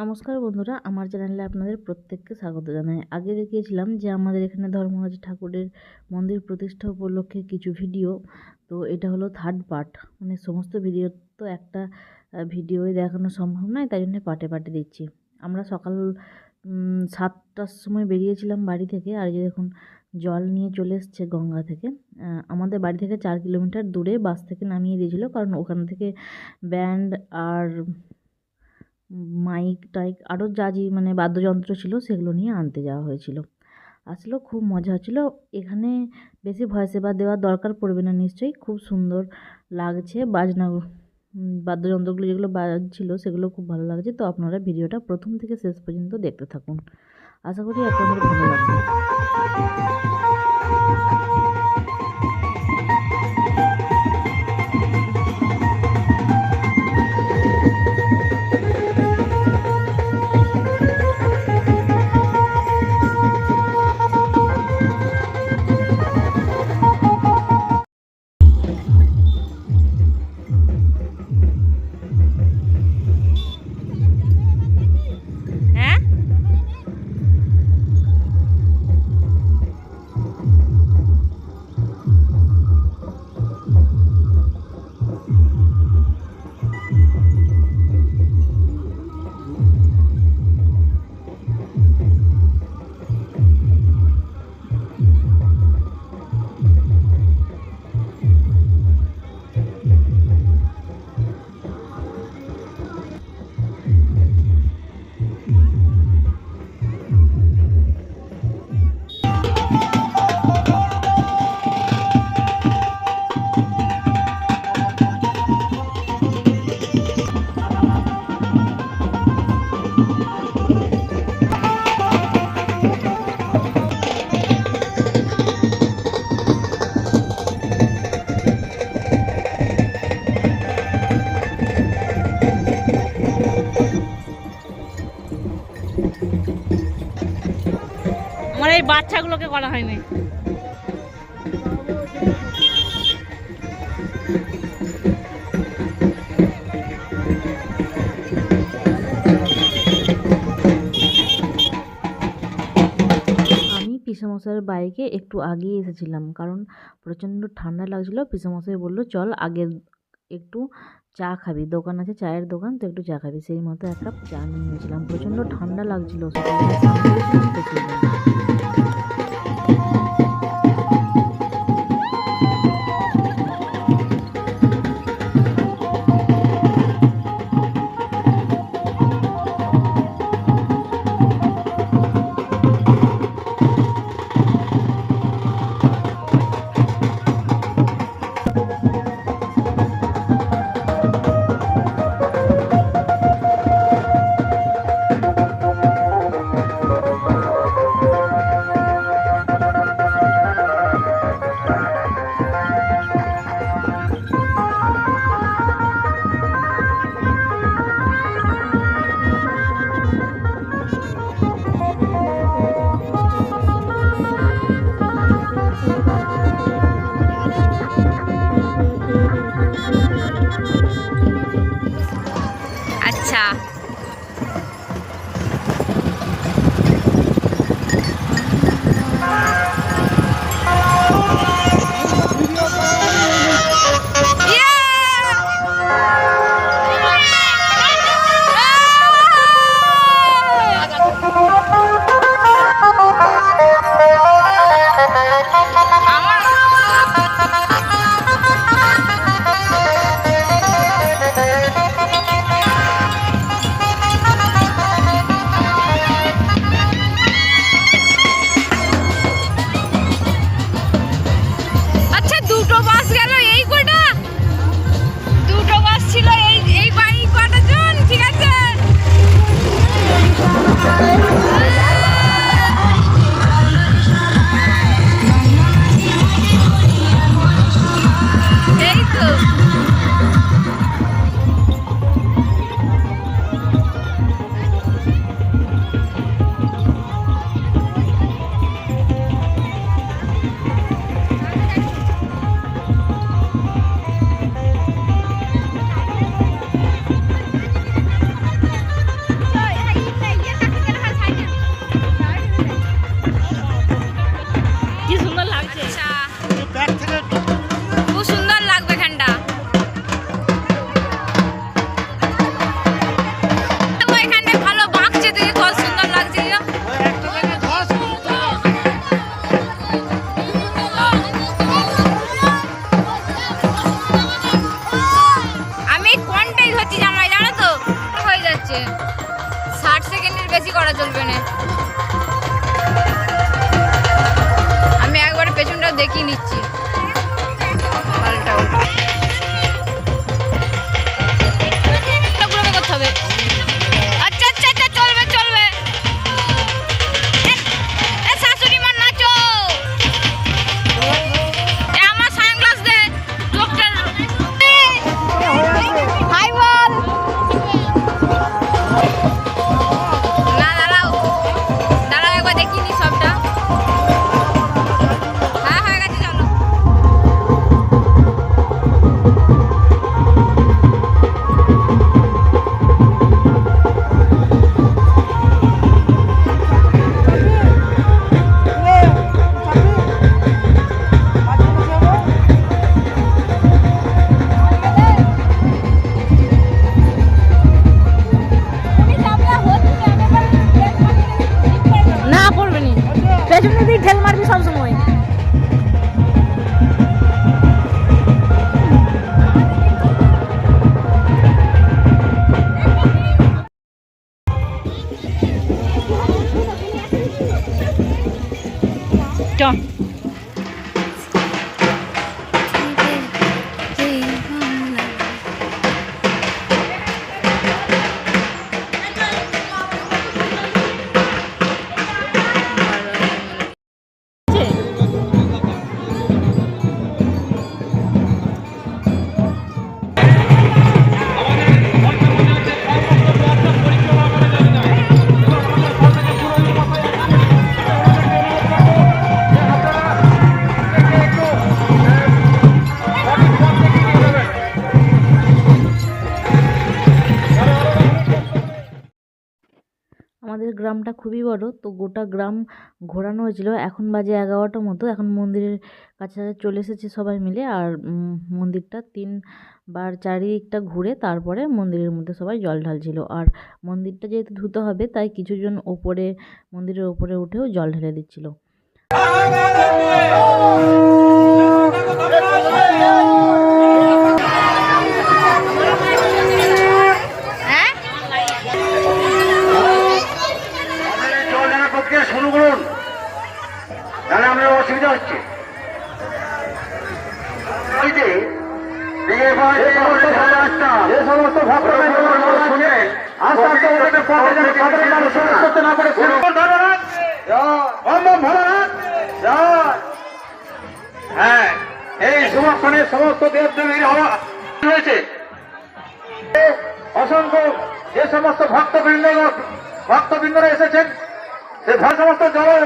নমস্কার বন্ধুরা, আমার চ্যানেলে আপনাদের প্রত্যেককে স্বাগত জানাই। আগে দেখিয়েছিলাম যে আমাদের এখানে ধর্মরাজ ঠাকুরের মন্দির প্রতিষ্ঠা উপলক্ষে কিছু ভিডিও, তো এটা হলো থার্ড পার্ট মানে সমস্ত ভিডিও তো একটা ভিডিওই দেখানো সম্ভব নয়, তাই জন্য পার্টে পার্টে দিচ্ছি। আমরা সকাল সাতটার সময় বেরিয়েছিলাম বাড়ি থেকে, আর যে দেখুন, জল নিয়ে চলে এসছে গঙ্গা থেকে। আমাদের বাড়ি থেকে চার কিলোমিটার দূরে বাস থেকে নামিয়ে দিয়েছিল, কারণ ওখান থেকে ব্যান্ড আর মাইক টাইক আরও যা যে মানে বাদ্যযন্ত্র ছিল সেগুলো নিয়ে আনতে যাওয়া হয়েছিল। আসলেও খুব মজা হচ্ছিল। এখানে বেশি ভয়েস এবার দেওয়ার দরকার পড়বে না নিশ্চয়ই। খুব সুন্দর লাগছে বাজনা বাদ্যযন্ত্রগুলো যেগুলো বাজছিল সেগুলো খুব ভালো লাগছে। তো আপনারা ভিডিওটা প্রথম থেকে শেষ পর্যন্ত দেখতে থাকুন। আশা করি আপনাদের ভালো লাগবে। বাচ্চাগুলোকে করা হয়নি। পিসামশাইয়ের বাইকে একটু আগিয়ে এসেছিলাম, কারণ প্রচণ্ড ঠান্ডা লাগছিল। পিসামশাই বলল, চল আগে একটু চা খাবি। দোকান আছে, চায়ের দোকান, তো একটু চা খাবি। সেই মতো এক কাপ চা নিয়ে নিয়েছিলাম প্রচণ্ড ঠান্ডা লাগছিল। বেশি করা চলবে না। আমি একবারে পেছনটা দেখিয়ে নিচ্ছি। পাল্টা আমাদের গ্রামটা খুবই বড়, তো গোটা গ্রাম ঘোরানো হয়েছিল এখন বাজে এগারোটার মতো। এখন মন্দিরের কাছে চলে এসেছে সবাই মিলে আর মন্দিরটা তিনবার চারিদিকটা ঘুরে তারপরে মন্দিরের মধ্যে সবাই জল ঢালছিল। আর মন্দিরটা যেহেতু ধুতে হবে, তাই কিছুজন ওপরে, মন্দিরের ওপরে উঠেও জল ঢেলে দিচ্ছিল। শুনে আস্তে আস্তে পথে যেন সাধারণ মানুষ করতে না পারে। জয়। হ্যাঁ এই সমস্ত দেবদেবীর হওয়া রয়েছে অসংখ্য যে সমস্ত ভক্তবৃন্দ ভক্তবৃন্দরা এসেছেন সে সমস্ত জল